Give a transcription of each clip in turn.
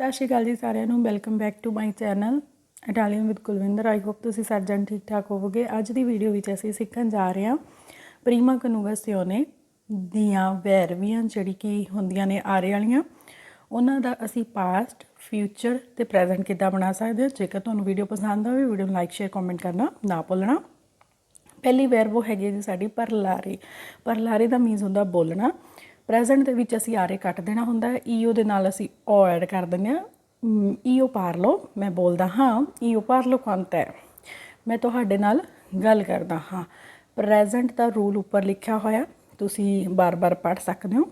ਸਤਿ ਸ਼੍ਰੀ ਅਕਾਲ ਜੀ ਸਾਰਿਆਂ ਨੂੰ। Welcome back to my channel Italian with Kulwinder I hope ਤੁਸੀਂ ਸਾਰੇ ਜਣ ਠੀਕ ਠਾਕ ਹੋਵੋਗੇ। ਅੱਜ ਦੀ ਵੀਡੀਓ ਵਿੱਚ ਅਸੀਂ ਸਿੱਖਣ ਜਾ ਰਹੇ ਹਾਂ ਪ੍ਰੀਮਾ ਕਨੂਗਾਸਿਓਨੇ ਦੀਆਂ ਵੈਰਵੀਆਂ, ਜਿਹੜੀ ਕਿ ਹੁੰਦੀਆਂ ਨੇ ਆਰੇ ਵਾਲੀਆਂ। ਉਹਨਾਂ ਦਾ ਅਸੀਂ ਪਾਸਟ ਫਿਊਚਰ ਤੇ ਪ੍ਰੈਜ਼ੈਂਟ ਕਿੱਦਾਂ ਬਣਾ ਸਕਦੇ ਹਾਂ। ਜੇਕਰ ਤੁਹਾਨੂੰ ਵੀਡੀਓ ਪਸੰਦ ਆਵੇ ਵੀਡੀਓ ਨੂੰ ਲਾਈਕ ਸ਼ੇਅਰ ਕਮੈਂਟ ਕਰਨਾ ਨਾ ਭੁੱਲਣਾ। ਪਹਿਲੀ ਵੈਰਬੋ ਹੈਗੀ ਹੈ ਜੀ ਸਾਡੀ ਪਰਲਾਰੇ। ਪਰਲਾਰੇ ਦਾ ਮੀਨਸ ਹੁੰਦਾ ਬੋਲਣਾ। ਪ੍ਰੈਜ਼ੈਂਟ ਦੇ ਵਿੱਚ ਅਸੀਂ ਆਰੇ ਕੱਟ ਦੇਣਾ ਹੁੰਦਾ ਹੈ। ਈਓ ਦੇ ਨਾਲ ਅਸੀਂ ਓ ਐਡ ਕਰ ਦਿੰਦੇ ਹਾਂ। ਈਓ ਪਾਰਲੋ ਮੈਂ ਬੋਲਦਾ ਹਾਂ ਈਓ ਪਾਰਲੋ ਕੰਤ ਹੈ। ਮੈਂ ਤੁਹਾਡੇ ਨਾਲ ਗੱਲ ਕਰਦਾ ਹਾਂ। ਪ੍ਰੈਜ਼ੈਂਟ ਦਾ ਰੂਲ ਉੱਪਰ ਲਿਖਿਆ ਹੋਇਆ ਤੁਸੀਂ ਬਾਰ-ਬਾਰ ਪੜ੍ਹ ਸਕਦੇ ਹੋ।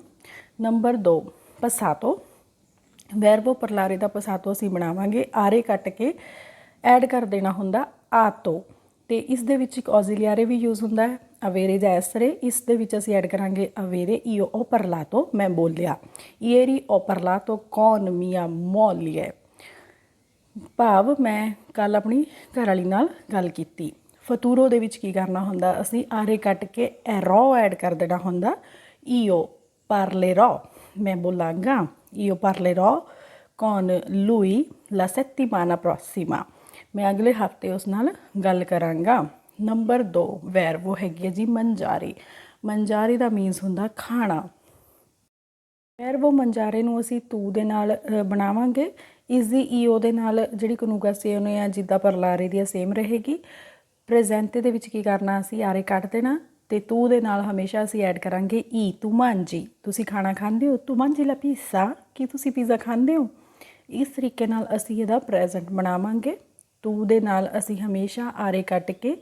ਨੰਬਰ 2 ਪਸਾਤੋ। ਵੈਰਬੋ ਪਰਲਾਰੇ ਦਾ ਪਸਾਤੋ ਅਸੀਂ ਬਣਾਵਾਂਗੇ। ਆਰੇ ਕੱਟ ਕੇ ਐਡ ਕਰ ਦੇਣਾ ਹੁੰਦਾ ਆਤੋ। ਤੇ ਇਸ ਦੇ ਵਿੱਚ ਇੱਕ ਔਜ਼ਿਲਿਆਰੇ ਵੀ ਯੂਜ਼ ਹੁੰਦਾ ਹੈ, ਅਵੇਰੇ ਜਾਂ ਐਸਰੇ ਇਸ ਦੇ ਵਿੱਚ ਅਸੀਂ ਐਡ ਕਰਾਂਗੇ ਅਵੇਰੇ, ਈਓ ਓ ਪਰਲਾਤੋ ਮੈਂ ਬੋਲਿਆ। ਇਏਰੀ ਓ ਪਰਲਾਤੋ ਕੌਨ ਮੀਆਂ ਮੋਲੀਏ ਭਾਵ ਮੈਂ ਕੱਲ ਆਪਣੀ ਘਰ ਵਾਲੀ ਨਾਲ ਗੱਲ ਕੀਤੀ। ਫਤੂਰੋ ਦੇ ਵਿੱਚ ਕੀ ਕਰਨਾ ਹੁੰਦਾ? ਅਸੀਂ ਆਰੇ ਕੱਟ ਕੇ ਐਰੋ ਐਡ ਕਰ ਦੇਣਾ ਹੁੰਦਾ। ਈਓ parlerò ਮੈਂ ਬੋਲਾਂਗਾ। io parlerò con lui la settimana prossima ਮੈਂ ਅਗਲੇ ਹਫ਼ਤੇ ਉਸ ਨਾਲ ਗੱਲ ਕਰਾਂਗਾ। ਨੰਬਰ 2 ਵੈਰਵੋ ਹੈਗੀ ਹੈ ਜੀ ਮੰਜਾਰੀ। ਮੰਜਾਰੀ ਦਾ ਮੀਨਸ ਹੁੰਦਾ ਖਾਣਾ। ਵੈਰਵੋ ਮੰਜਾਰੇ ਨੂੰ ਅਸੀਂ ਤੂ ਦੇ ਨਾਲ ਬਣਾਵਾਂਗੇ। ਇਸ ਦੀ ਈਓ ਦੇ ਨਾਲ ਜਿਹੜੀ ਕਨੂਗਾ ਸੇਨੇ ਆ ਜਿੱਦਾਂ ਪਰਲਾਰੇ ਦੀ ਸੇਮ ਰਹੇਗੀ। ਪ੍ਰੈਜ਼ੈਂਟ ਦੇ ਵਿੱਚ ਕੀ ਕਰਨਾ ਅਸੀਂ, ਆਰੇ ਕੱਟ ਦੇਣਾ ਤੇ ਤੂ ਦੇ ਨਾਲ ਹਮੇਸ਼ਾ ਅਸੀਂ ਐਡ ਕਰਾਂਗੇ ਈ ਤੂੰ ਮਾਂਜੀ ਤੁਸੀਂ ਖਾਣਾ ਖਾਂਦੇ ਹੋ? ਤੂੰ ਮਾਂਜੀ ਲਾ ਪੀਜ਼ਾ ਕੀ ਤੁਸੀਂ ਪੀਜ਼ਾ ਖਾਂਦੇ ਹੋ? ਇਸ ਤਰੀਕੇ ਨਾਲ ਅਸੀਂ ਇਹਦਾ ਪ੍ਰੈਜ਼ੈਂਟ ਬਣਾਵਾਂਗੇ। ਤੂ ਦੇ ਨਾਲ ਅਸੀਂ ਹਮੇਸ਼ਾ ਆਰੇ ਕੱਟ ਕੇ e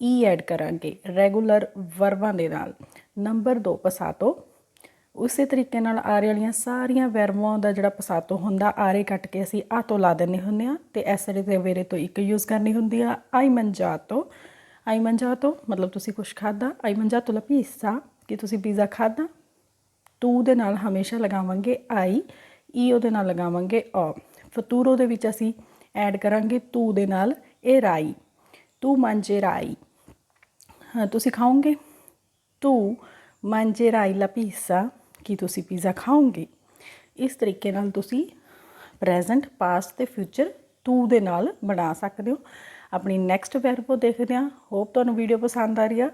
ਈ ਐਡ ਕਰਾਂਗੇ ਰੈਗੂਲਰ ਵਰਬਾਂ ਦੇ ਨਾਲ। ਨੰਬਰ 2 ਪਸਾਤੋ। ਉਸੇ ਤਰੀਕੇ ਨਾਲ ਆਰੇ ਵਾਲੀਆਂ ਸਾਰੀਆਂ ਵੈਰਵਾਂ ਦਾ ਜਿਹੜਾ ਪਸਾਤੋ ਹੁੰਦਾ, ਆਰੇ ਕੱਟ ਕੇ ਅਸੀਂ ਆ ਤੋਂ ਲਾ ਦਿੰਨੇ ਹੁੰਦੇ ਆ ਤੇ ਐਸਰੇ ਤੇ ਵੇਰੇ ਤੋਂ ਇੱਕ ਯੂਜ਼ ਕਰਨੀ ਹੁੰਦੀ ਆ, ਆਈ ਮੰਜਾਤੋ। ਆਈ ਮੰਜਾਤੋ, ਮਤਲਬ ਤੁਸੀਂ ਕੁਝ ਖਾਦਾ ਆਈ ਮੰਜਾਤੋ ਲਾ ਪੀਜ਼ਾ ਕਿ ਤੁਸੀਂ ਪੀਜ਼ਾ ਖਾਦਾ ਤੂ ਦੇ ਨਾਲ ਹਮੇਸ਼ਾ ਲਗਾਵਾਂਗੇ ਆਈ ਈ ਉਹਦੇ ਨਾਲ ਲਗਾਵਾਂਗੇ ਔ। ਫਤੂਰੋ ਦੇ ਵਿੱਚ ਅਸੀਂ ਐਡ ਕਰਾਂਗੇ ਤੂ ਦੇ ਨਾਲ ਇਹ ਰਾਈ, ਤੂ ਮੰਜੇ ਰਾਈ। ਤੁਸੀਂ ਖਾਓਗੇ? ਤੂੰ ਮੰਜੇਰਾਈ ਲਾ ਪੀਜ਼ਾ ਕੀ ਤੁਸੀਂ ਪੀਜ਼ਾ ਖਾਓਗੇ? ਇਸ ਤਰੀਕੇ ਨਾਲ ਤੁਸੀਂ ਪ੍ਰੈਜ਼ੈਂਟ, ਪਾਸਟ ਤੇ ਫਿਊਚਰ ਤੂੰ ਦੇ ਨਾਲ ਬਣਾ ਸਕਦੇ ਹੋ। ਆਪਣੀ ਨੈਕਸਟ ਵੈਰਬੋ ਦੇਖਦੇ ਹਾਂ। ਹੋਪ ਤੁਹਾਨੂੰ ਵੀਡੀਓ ਪਸੰਦ ਆ ਰਹੀ ਆ।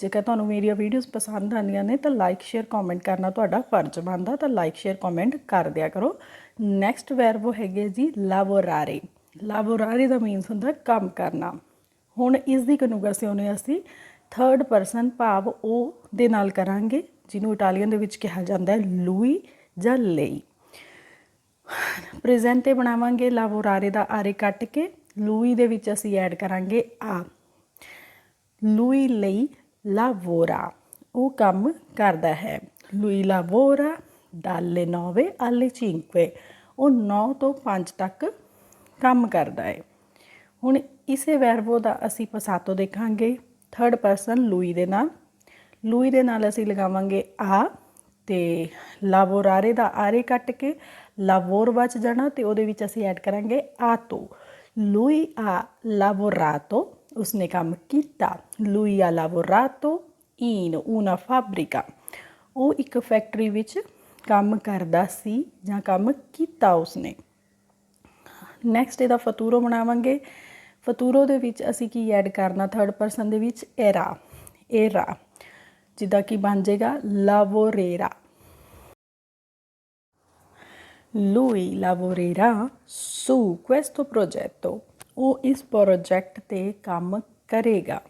ਜੇਕਰ ਤੁਹਾਨੂੰ ਮੇਰੀਆਂ ਵੀਡੀਓਜ਼ ਪਸੰਦ ਆਉਂਦੀਆਂ ਨੇ, ਤਾਂ ਲਾਈਕ ਸ਼ੇਅਰ ਕਮੈਂਟ ਕਰਨਾ ਤੁਹਾਡਾ ਫਰਜ਼ ਬਣਦਾ। ਤਾਂ ਲਾਈਕ ਸ਼ੇਅਰ ਕਮੈਂਟ ਕਰ ਦਿਆ ਕਰੋ। ਨੈਕਸਟ ਵੈਰਬੋ ਹੈਗੇ ਜੀ ਲਾਵੋਰਾਰੇ ਲਾਵੋਰਾਰੇ ਦਾ ਮੀਨਸ ਹੁੰਦਾ ਕੰਮ ਕਰਨਾ। ਹੁਣ ਇਸ ਦੀ ਕਨੂਗਾਸਿਓਨੇ ਅਸੀਂ ਥਰਡ ਪਰਸਨ ਭਾਵ ਉਹ ਦੇ ਨਾਲ ਕਰਾਂਗੇ, ਜਿਹਨੂੰ ਇਟਾਲੀਅਨ ਦੇ ਵਿੱਚ ਕਿਹਾ ਜਾਂਦਾ ਹੈ ਲੂਈ ਜਾਂ ਲਈ ਪ੍ਰੈਜ਼ੈਂਟ ਤੇ ਬਣਾਵਾਂਗੇ ਲਾਵੋਰਾਰੇ ਦਾ ਆਰੇ ਕੱਟ ਕੇ ਲੂਈ ਦੇ ਵਿੱਚ ਅਸੀਂ ਐਡ ਕਰਾਂਗੇ ਆ। ਲੂਈ ਲਈ ਲਾਵੋਰਾ ਉਹ ਕੰਮ ਕਰਦਾ ਹੈ। ਲੂਈ ਲਾਵੋਰਾ dalle 9 alle 5 ਉਹ 9 ਤੋਂ 5 ਤੱਕ ਕੰਮ ਕਰਦਾ ਹੈ ਹੁਣ ਇਸੇ ਵੈਰਬੋ ਦਾ ਅਸੀਂ ਪਸਾਤੋ ਦੇਖਾਂਗੇ। ਥਰਡ ਪਰਸਨ ਲੂਈ ਦੇ ਨਾਲ। ਲੂਈ ਦੇ ਨਾਲ ਅਸੀਂ ਲਗਾਵਾਂਗੇ ਆ ਤੇ ਲਾਵੋਰਾਰੇ ਦਾ ਆਰੇ ਕੱਟ ਕੇ ਲਾਵੋਰ ਬਚ ਜਾਣਾ ਤੇ ਉਹਦੇ ਵਿੱਚ ਅਸੀਂ ਐਡ ਕਰਾਂਗੇ ਆਤੋ। ਲੂਈ ਆ ਲਾਵੋਰਾto ਉਸਨੇ ਕੰਮ ਕੀਤਾ। ਲੂਈ ਆ ਲਾਵੋਰਾto in una fabbrica ਉਹ ਇੱਕ ਫੈਕਟਰੀ ਵਿੱਚ ਕੰਮ ਕਰਦਾ ਸੀ ਜਾਂ ਕੰਮ ਕੀਤਾ ਉਸਨੇ। ਨੈਕਸਟ ਇਹਦਾ ਫਤੂਰੋ ਬਣਾਵਾਂਗੇ। ਫਤੂਰੋ ਦੇ ਵਿੱਚ ਅਸੀਂ ਕੀ ਐਡ ਕਰਨਾ? ਥਰਡ ਪਰਸਨ ਦੇ ਵਿੱਚ ਏਰਾ ਏਰਾ ਜਿੱਦਾਂ ਕਿ ਬਣ ਜਾਏਗਾ ਲਾਵੋਰੇਰਾ lui lavorerà su questo progetto ਉਹ ਇਸ ਪ੍ਰੋਜੈਕਟ ਤੇ ਕੰਮ ਕਰੇਗਾ।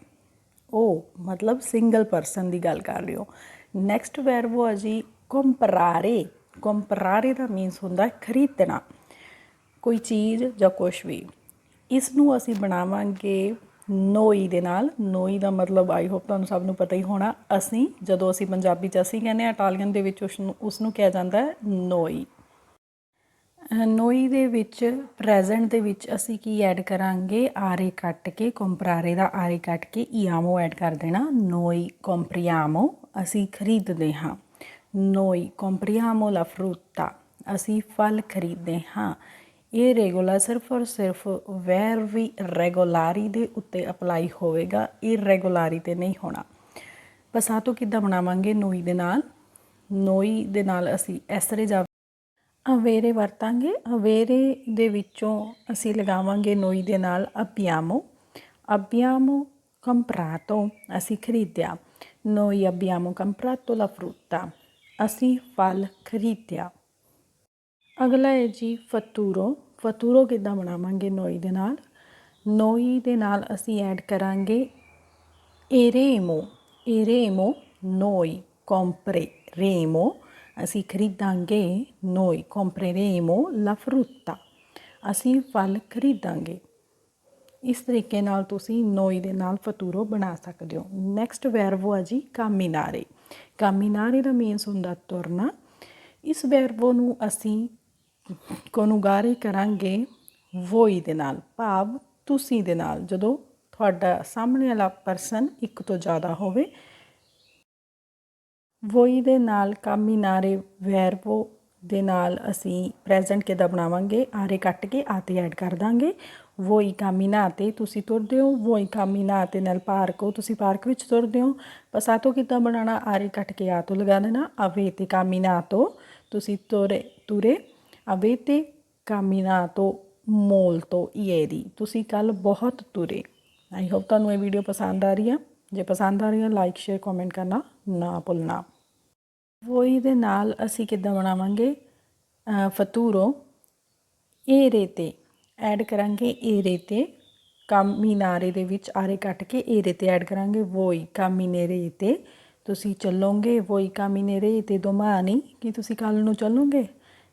ਉਹ ਮਤਲਬ ਸਿੰਗਲ ਪਰਸਨ ਦੀ ਗੱਲ ਕਰ ਰਹੇ ਹੋ। ਨੈਕਸਟ ਵੈਰਬੋ ਹੈ ਜੀ ਕੰਪਰਾਰੇ ਕੰਪਰਾਰੇ ਦਾ ਮੀਨਸ ਹੁੰਦਾ ਖਰੀਦਣਾ। ਕੋਈ ਚੀਜ਼ ਜਾਂ ਕੁਝ ਵੀ। ਇਸ ਨੂੰ ਅਸੀਂ ਬਣਾਵਾਂਗੇ ਨੋਈ ਦੇ ਨਾਲ। ਨੋਈ ਦਾ ਮਤਲਬ ਆਈ ਹੋਪ ਤੁਹਾਨੂੰ ਸਭ ਨੂੰ ਪਤਾ ਹੀ ਹੋਣਾ, ਅਸੀਂ ਜਦੋਂ ਅਸੀਂ ਪੰਜਾਬੀ ਚ ਅਸੀਂ ਕਹਿੰਦੇ ਆ ਇਟਾਲੀਅਨ ਦੇ ਵਿੱਚ ਉਸ ਨੂੰ ਉਸ ਨੂੰ ਕਿਹਾ ਜਾਂਦਾ ਹੈ ਨੋਈ। ਨੋਈ ਦੇ ਵਿੱਚ ਪ੍ਰੈਜ਼ੈਂਟ ਦੇ ਵਿੱਚ ਅਸੀਂ ਕੀ ਐਡ ਕਰਾਂਗੇ? ਆਰੇ ਕੱਟ ਕੇ ਕੰਪਰਾਰੇ ਦਾ ਆਰੇ ਕੱਟ ਕੇ, ਇਆਮੋ ਐਡ ਕਰ ਦੇਣਾ। ਨੋਈ ਕੰਪਰੀਆਮੋ ਅਸੀਂ ਖਰੀਦਦੇ ਹਾਂ। ਨੋਈ ਕੰਪਰੀਆਮੋ ਲਾ ਫਰੂਟਾ ਅਸੀਂ ਫਲ ਖਰੀਦਦੇ ਹਾਂ। ਇਹ ਰੈਗੂਲਰ ਸਿਰਫ ਔਰ ਸਿਰਫ ਵੈਰ ਵੀ ਰੈਗੂਲਾਰੀ ਦੇ ਉੱਤੇ ਅਪਲਾਈ ਹੋਵੇਗਾ, ਇਹ ਰੈਗੂਲਾਰੀ ਤੇ ਨਹੀਂ ਹੋਣਾ। ਪਸਾਤੋ ਕਿੱਦਾਂ ਬਣਾਵਾਂਗੇ ਨੋਈ ਦੇ ਨਾਲ? ਨੋਈ ਦੇ ਨਾਲ ਅਸੀਂ ਐਸਰੇ ਜਾ ਅਵੇਰੇ ਵਰਤਾਂਗੇ। ਅਵੇਰੇ ਦੇ ਵਿੱਚੋਂ ਅਸੀਂ ਲਗਾਵਾਂਗੇ ਨੋਈ ਦੇ ਨਾਲ ਅਬਿਆਮੋ ਅਬਿਆਮੋ ਕੰਪਰਾਤੋ ਅਸੀਂ ਖਰੀਦਿਆ। ਨੋਈ ਅਬਿਆਮੋ ਕੰਪਰਾਤੋ ਲਾ ਫਰੂਟਾ ਅਸੀਂ ਫਲ ਖਰੀਦਿਆ। ਅਗਲਾ ਹੈ ਜੀ ਫਤੂਰੋ। ਫਤੂਰੋ ਕਿੱਦਾਂ ਬਣਾਵਾਂਗੇ ਨੋਈ ਦੇ ਨਾਲ? ਨੋਈ ਦੇ ਨਾਲ ਅਸੀਂ ਐਡ ਕਰਾਂਗੇ ਏਰੇਮੋ। ਏਰੇਮੋ, ਨੋਈ ਕੰਪਰੇਰemo ਅਸੀਂ ਖਰੀਦਾਂਗੇ ਨੋਈ ਕੰਪਰੇਰemo ਲਾ ਫਰੂਟਾ ਅਸੀਂ ਫਲ ਖਰੀਦਾਂਗੇ। ਇਸ ਤਰੀਕੇ ਨਾਲ ਤੁਸੀਂ ਨੋਈ ਦੇ ਨਾਲ ਫਤੂਰੋ ਬਣਾ ਸਕਦੇ ਹੋ। ਨੈਕਸਟ ਵੈਰਬੋ ਆ ਜੀ ਕਾਮਿਨਾਰੇ। ਕਾਮਿਨਾਰੇ ਦਾ ਮੀਨਸ ਹੁੰਦਾ ਤੁਰਨਾ। ਇਸ ਵੈਰਬੋ ਨੂੰ ਅਸੀਂ ਕੋਨੁਗਾਰੇ ਕਰਾਂਗੇ, ਵੋਈ ਦੇ ਨਾਲ, ਭਾਵ ਤੁਸੀਂ ਦੇ ਨਾਲ, ਜਦੋਂ ਤੁਹਾਡਾ ਸਾਹਮਣੇ ਵਾਲਾ ਪਰਸਨ ਇੱਕ ਤੋਂ ਜ਼ਿਆਦਾ ਹੋਵੇ। ਵੋਈ ਦੇ ਨਾਲ ਕਾਮਿਨਾਰੇ ਵੈਰਵੋ ਦੇ ਨਾਲ ਅਸੀਂ ਪ੍ਰੈਜ਼ੈਂਟ ਕਿੱਦਾਂ ਬਣਾਵਾਂਗੇ, ਆਰੇ ਕੱਟ ਕੇ ਆਤੇ ਐਡ ਕਰ ਦਾਂਗੇ। ਵੋਈ ਕਾਮਿਨਾਤੇ ਤੁਸੀਂ ਤੁਰਦੇ ਹੋ, ਵੋਈ ਕਾਮਿਨਾਤੇ ਨਾਲ ਪਾਰਕੋ ਤੁਸੀਂ ਪਾਰਕ ਵਿੱਚ ਤੁਰਦੇ ਹੋ। ਪਸਾਤੋ ਕਿੱਦਾਂ ਬਣਾਉਣਾ, ਆਰੇ ਕੱਟ ਕੇ ਆਤੋ ਲਗਾ ਦੇਣਾ ਅਵੇਤੇ ਕਾਮਿਨਾਤੋ ਤੁਸੀਂ ਤੁਰੇ ਤੁਰੇ। ਅਵੇਤੇ ਕਾਮਿਨਾਤੋ ਮੋਲਤੋ ਇਏਰੀ ਤੁਸੀਂ ਕੱਲ ਬਹੁਤ ਤੁਰੇ। ਆਈ ਹੋਪ ਤੁਹਾਨੂੰ ਇਹ ਵੀਡੀਓ ਪਸੰਦ ਆ ਰਹੀ ਆ। ਜੇ ਪਸੰਦ ਆ ਰਹੀ ਹੈ ਲਾਈਕ ਸ਼ੇਅਰ ਕਮੈਂਟ ਕਰਨਾ ਨਾ ਭੁੱਲਣਾ। ਵੋਈ ਦੇ ਨਾਲ ਅਸੀਂ ਕਿੱਦਾਂ ਬਣਾਵਾਂਗੇ? ਫਤੂਰੋ ਏ ਰੇਤੇ ਐਡ ਕਰਾਂਗੇ ਏ ਰੇਤੇ ਕਾਮਿਨਾਰੇ ਦੇ ਵਿੱਚ ਆਰੇ ਕੱਟ ਕੇ ਏ ਰੇਤੇ ਐਡ ਕਰਾਂਗੇ। ਵੋਈ ਕਾਮਿਨੇਰੇ ਤੇ। ਤੁਸੀਂ ਚੱਲੋਗੇ ਵੋਈ ਕਾਮਿਨੇਰੇ ਤੇ। ਦੋਮਾਨੀ ਕੀ ਤੁਸੀਂ ਕੱਲ ਨੂੰ ਚੱਲੋਗੇ?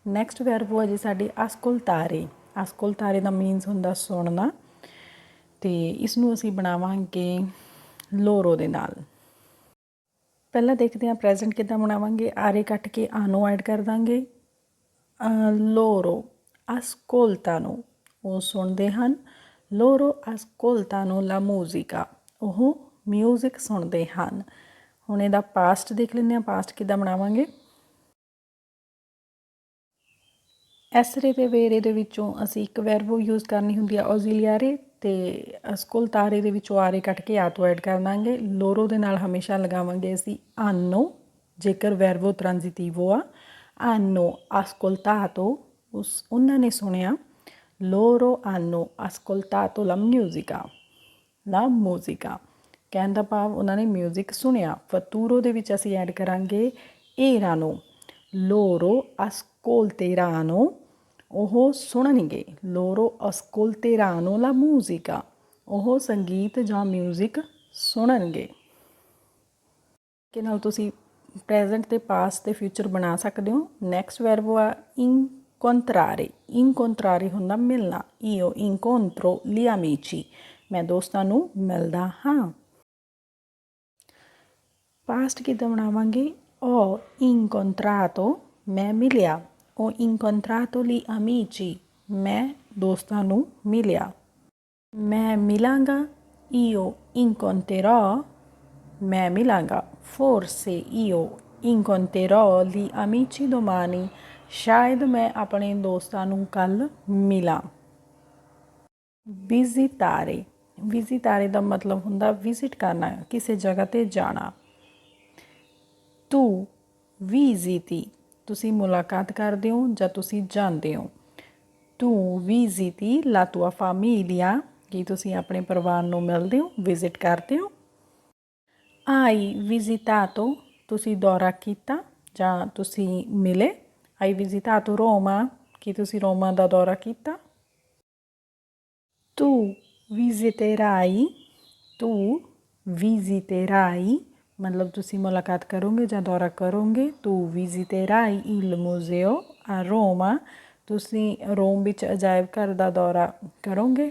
ਨੈਕਸਟ ਵਰਬ ਹੈ ਜੀ ਸਾਡੀ ਅਸਕੁਲਤਾਰੇ ਅਸਕੁਲਤਾਰੇ ਦਾ ਮੀਨਸ ਹੁੰਦਾ ਸੁਣਨਾ। ਤੇ ਇਸ ਨੂੰ ਅਸੀਂ ਬਣਾਵਾਂਗੇ ਲੋਰੋ ਦੇ ਨਾਲ। ਪਹਿਲਾਂ ਦੇਖਦੇ ਹਾਂ ਪ੍ਰੈਜ਼ੈਂਟ ਕਿੱਦਾਂ ਬਣਾਵਾਂਗੇ। ਆਰੇ ਕੱਟ ਕੇ ਆਨੋ ਐਡ ਕਰ ਦਾਂਗੇ। ਲੋਰੋ ਅਸਕੋਲਤਾਨੋ ਉਹ ਸੁਣਦੇ ਹਨ। ਲੋਰੋ ਅਸਕੋਲਤਾਨੋ ਲਾ ਮੂਜ਼ਿਕਾ। ਉਹ ਮਿਊਜ਼ਿਕ ਸੁਣਦੇ ਹਨ। ਹੁਣ ਇਹਦਾ ਪਾਸਟ ਦੇਖ ਲੈਂਦੇ ਹਾਂ। ਪਾਸਟ ਕਿੱਦਾਂ ਬਣਾਵਾਂਗੇ? ਐਸਰੇ ਤੇ ਵੇਰੇ ਦੇ ਵਿੱਚੋਂ ਅਸੀਂ ਇੱਕ ਵੈਰਬੋ ਯੂਜ਼ ਕਰਨੀ ਹੁੰਦੀ ਹੈ ਔਜ਼ੀਲੀਆਰੇ ਤੇ ਅਸਕੋਲਤਾਰੇ ਦੇ ਵਿੱਚੋਂ ਆਰੇ ਕੱਟ ਕੇ ਆ ਤੋਂ ਐਡ ਕਰ ਦਾਂਗੇ। ਲੋਰੋ ਦੇ ਨਾਲ ਹਮੇਸ਼ਾ ਲਗਾਵਾਂਗੇ ਅਸੀਂ ਆਨੋ ਜੇਕਰ ਵੈਰਬੋ ਟ੍ਰਾਂਜ਼ਿਟਿਵੋ ਆ। ਆਨੋ ਅਸਕੋਲਤਾਤੋ ਉਸ, ਉਹਨਾਂ ਨੇ ਸੁਣਿਆ, ਲੋਰੋ ਆਨੋ ਅਸਕੋਲਤਾਤੋ ਲਾ ਮਿਊਜ਼ਿਕਾ ਲਾ ਮੂਜ਼ਿਕਾ ਕਹਿਣ ਦਾ ਭਾਵ ਉਹਨਾਂ ਨੇ ਮਿਊਜ਼ਿਕ ਸੁਣਿਆ। ਫਤੂਰੋ ਦੇ ਵਿੱਚ ਅਸੀਂ ਐਡ ਕਰਾਂਗੇ, ਏਰਾਨੋ। ਲੋਰੋ ਅਸਕੋਲਤੇਰਾਨੋ ਉਹ ਸੁਣਨਗੇ। ਲੋਰੋ ਅਸਕੋਲਤੇਰਾਨੋ ਲਾ ਮੂਜ਼ਿਕਾ। ਉਹ ਸੰਗੀਤ ਜਾਂ 뮤직 ਸੁਣਨਗੇ। ਕਿ ਨਾਲ ਤੁਸੀਂ ਪ੍ਰੈਜ਼ੈਂਟ ਤੇ ਪਾਸਟ ਤੇ ਫਿਊਚਰ ਬਣਾ ਸਕਦੇ ਹੋ। ਨੈਕਸਟ ਵਰਬ ਆ ਇਨਕੋਂਟਰਾਰੇ ਇਨਕੋਂਟਰਾਰੇ ਹੁੰਦਾ ਮਿਲਣਾ। ਈਓ ਇਨਕੋਂਟਰੋ ਲੀ ਅਮੀਚੀ ਮੈਂ ਦੋਸਤਾਂ ਨੂੰ ਮਿਲਦਾ ਹਾਂ। ਪਾਸਟ ਕਿੱਦਾਂ ਬਣਾਵਾਂਗੇ? ਹੋ incontrato ਮੈਂ ਮਿਲਿਆ। ਹੋ incontrato gli amici ਮੈਂ ਦੋਸਤਾਂ ਨੂੰ ਮਿਲਿਆ। ਮੈਂ ਮਿਲਾਂਗਾ io incontrerò ਮੈਂ ਮਿਲਾਂਗਾ forse io incontrerò gli amici domani ਸ਼ਾਇਦ ਮੈਂ ਆਪਣੇ ਦੋਸਤਾਂ ਨੂੰ ਕੱਲ ਮਿਲਾਂ। ਵਿਜ਼ਿਟਾਰੇ। ਵਿਜ਼ਿਟਾਰੇ ਦਾ ਮਤਲਬ ਹੁੰਦਾ ਵਿਜ਼ਿਟ ਕਰਨਾ, ਕਿਸੇ ਜਗ੍ਹਾ ਤੇ ਜਾਣਾ। ਤੂੰ ਵਿਜ਼ਿਟੀ ਤੁਸੀਂ ਮੁਲਾਕਾਤ ਕਰਦੇ ਹੋ ਜਾਂ ਤੁਸੀਂ ਜਾਂਦੇ ਹੋ? ਤੂੰ ਵਿਜ਼ਿਟੀ ਲਾ ਤੁਆ ਫੈਮਿਲੀਆ, ਕੀ ਤੁਸੀਂ ਆਪਣੇ ਪਰਿਵਾਰ ਨੂੰ ਮਿਲਦੇ ਹੋ ਵਿਜ਼ਿਟ ਕਰਦੇ ਹੋ? ਆਈ ਵਿਜ਼ਿਟਾਤੋ ਤੁਸੀਂ ਦੌਰਾ ਕੀਤਾ ਜਾਂ ਤੁਸੀਂ ਮਿਲੇ? ਆਈ ਵਿਜ਼ਿਟਾਤੋ ਰੋਮਾ, ਕੀ ਤੁਸੀਂ ਰੋਮਾ ਦਾ ਦੌਰਾ ਕੀਤਾ? ਤੂੰ ਵਿਜ਼ਿਟੇਰਾਈ ਤੂੰ ਵਿਜ਼ਿਟੇਰਾਈ ਮਤਲਬ ਤੁਸੀਂ ਮੁਲਾਕਾਤ ਕਰੋਗੇ ਜਾਂ ਦੌਰਾ ਕਰੋਗੇ, ਤੂੰ ਵਿਜ਼ਿਟੇਰਾਈ ਇਲ ਮੂਜ਼ੇਓ ਆ ਰੋਮਾ ਤੁਸੀਂ ਰੋਮ ਵਿੱਚ ਅਜਾਇਬ ਘਰ ਦਾ ਦੌਰਾ ਕਰੋਗੇ।